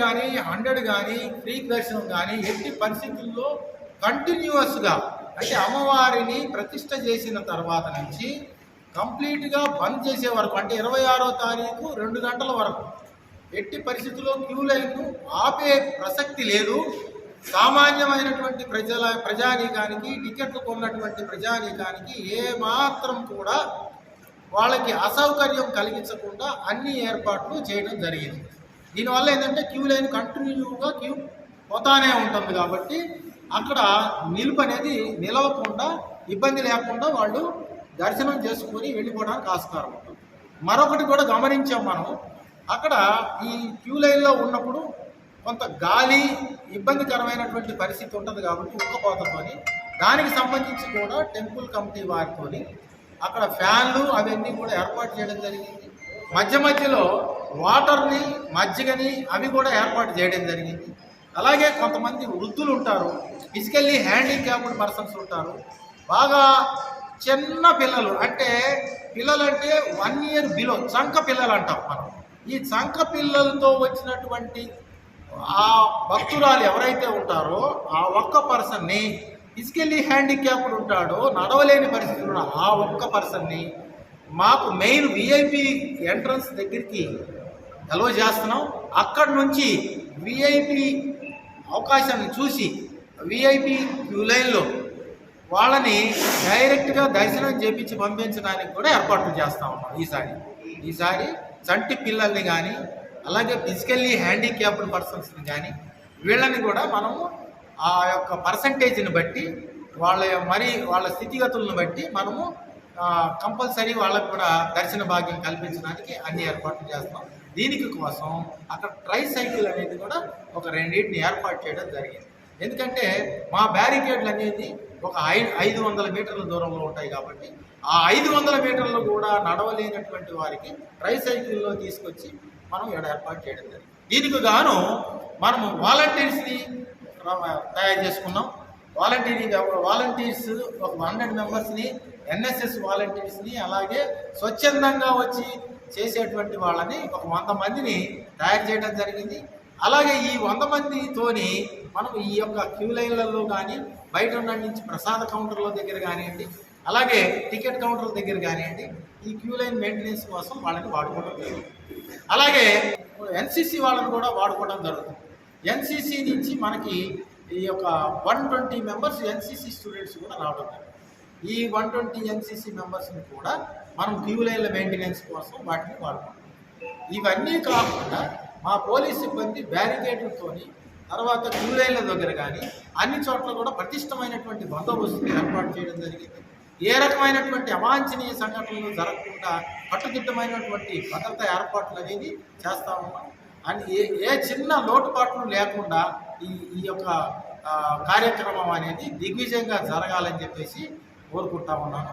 కానీ హండ్రెడ్ కానీ ఫ్రీ దర్శనం కానీ ఎట్టి పరిస్థితుల్లో కంటిన్యూస్గా అంటే అమ్మవారిని ప్రతిష్ట చేసిన తర్వాత నుంచి కంప్లీట్గా బంద్ చేసే వరకు అంటే ఇరవై ఆరో తారీఖు రెండు గంటల వరకు ఎట్టి పరిస్థితుల్లో క్యూ లైన్ను ఆపే ప్రసక్తి లేదు. సామాన్యమైనటువంటి ప్రజల ప్రజానీకానికి టికెట్లు కొన్నటువంటి ప్రజానీకానికి ఏమాత్రం కూడా వాళ్ళకి అసౌకర్యం కలిగించకుండా అన్ని ఏర్పాట్లు చేయడం జరిగింది. దీనివల్ల ఏంటంటే క్యూ లైన్ కంటిన్యూగా క్యూ పోతానే ఉంటుంది కాబట్టి అక్కడ నిలుపు అనేది నిలవకుండా ఇబ్బంది లేకుండా వాళ్ళు దర్శనం చేసుకొని వెళ్ళిపోవడానికి ఆస్కారం ఉంటుంది. మరొకటి కూడా గమనించాం మనం. అక్కడ ఈ క్యూ లైన్లో ఉన్నప్పుడు కొంత గాలి ఇబ్బందికరమైనటువంటి పరిస్థితి ఉంటుంది కాబట్టి ఉక్కపోతతోని దానికి సంబంధించి కూడా టెంపుల్ కమిటీ వారితోని అక్కడ ఫ్యాన్లు అవన్నీ కూడా ఏర్పాటు చేయడం జరిగింది. మధ్య మధ్యలో వాటర్ని మజ్జిగని అవి కూడా ఏర్పాటు చేయడం జరిగింది. అలాగే కొంతమంది వృద్ధులు ఉంటారు ఫిజికల్లీ హ్యాండిక్యాప్డ్ పర్సన్స్ ఉంటారు. బాగా చిన్న పిల్లలు అంటే పిల్లలంటే వన్ ఇయర్ బిలో చంక పిల్లలు అంటాం మనం. ఈ చంక పిల్లలతో వచ్చినటువంటి ఆ భక్తురాలు ఎవరైతే ఉంటారో ఆ ఒక్క పర్సన్ని ఫిజికల్లీ హ్యాండిక్యాప్డ్ ఉంటాడో నడవలేని పరిస్థితులు ఆ ఒక్క పర్సన్ని మాకు మెయిన్ విఐపి ఎంట్రన్స్ దగ్గరికి అలో చేస్తున్నాం అక్కడి నుంచి విఐపి అవకాశాన్ని చూసి విఐపి క్యూ లైన్లో వాళ్ళని డైరెక్ట్గా దర్శనం చేపించి పంపించడానికి కూడా ఏర్పాట్లు చేస్తా ఉన్నాం ఈసారి. ఈసారి చంటి పిల్లల్ని కానీ అలాగే ఫిజికల్లీ హ్యాండిక్యాప్డ్ పర్సన్స్ని కానీ వీళ్ళని కూడా మనము ఆ యొక్క పర్సంటేజ్ని బట్టి వాళ్ళ మరి వాళ్ళ స్థితిగతులను బట్టి మనము కంపల్సరీ వాళ్ళకు కూడా దర్శన భాగ్యం కల్పించడానికి అన్ని ఏర్పాట్లు చేస్తాం దీనికి కోసం అక్కడ ట్రై సైకిల్ అనేది కూడా ఒక రెండింటిని ఏర్పాటు చేయడం జరిగింది. ఎందుకంటే మా బ్యారికేడ్లు అనేది ఒక ఐదు ఐదు వందల మీటర్ల దూరంలో ఉంటాయి కాబట్టి ఆ ఐదు వందల మీటర్లు కూడా నడవలేనటువంటి వారికి ట్రై సైకిల్లో తీసుకొచ్చి మనం ఇక్కడ ఏర్పాటు చేయడం జరిగింది. దీనికి గాను మనము వాలంటీర్స్ని తయారు చేసుకున్నాం. వాలంటీరింగ్ వాలంటీర్స్ ఒక హండ్రెడ్ మెంబర్స్ని ఎన్ఎస్ఎస్ వాలంటీర్స్ని అలాగే స్వచ్ఛందంగా వచ్చి చేసేటువంటి వాళ్ళని ఒక వంద మందిని తయారు చేయడం జరిగింది. అలాగే ఈ వంద మందితోని మనం ఈ యొక్క క్యూ లైన్లలో కానీ బయట ఉన్న నుంచి ప్రసాద కౌంటర్ల దగ్గర కానివ్వండి అలాగే టికెట్ కౌంటర్ల దగ్గర కానివ్వండి ఈ క్యూ లైన్ మెయింటెనెన్స్ కోసం వాళ్ళని వాడుకోవడం జరుగుతుంది. అలాగే ఎన్సీసీ వాళ్ళని కూడా వాడుకోవడం జరుగుతుంది. ఎన్సీసీ నుంచి మనకి ఈ యొక్క one twenty members NCC students కూడా రావడం జరుగుతుంది. ఈ వన్ ట్వంటీ ఎన్సిసి మెంబర్స్ని కూడా మనం క్యూ లైన్ల మెయింటెనెన్స్ కోసం వాటిని వాడుకుంటాం. ఇవన్నీ కాకుండా మా పోలీస్ సిబ్బంది బ్యారికేడ్లతోని తర్వాత క్యూ లైన్ల దగ్గర కానీ అన్ని చోట్ల కూడా పటిష్టమైనటువంటి బందోబస్తుని ఏర్పాటు చేయడం జరిగింది. ఏ రకమైనటువంటి అవాంఛనీయ సంఘటనలు జరగకుండా కట్టుదిట్టమైనటువంటి భద్రత ఏర్పాట్లు అనేది చేస్తా ఉన్నాం. అండ్ ఏ ఏ చిన్న లోటుపాట్లు లేకుండా ఈ ఈ యొక్క కార్యక్రమం అనేది దిగ్విజయంగా జరగాలని చెప్పేసి కోరుకుంటా ఉన్నాను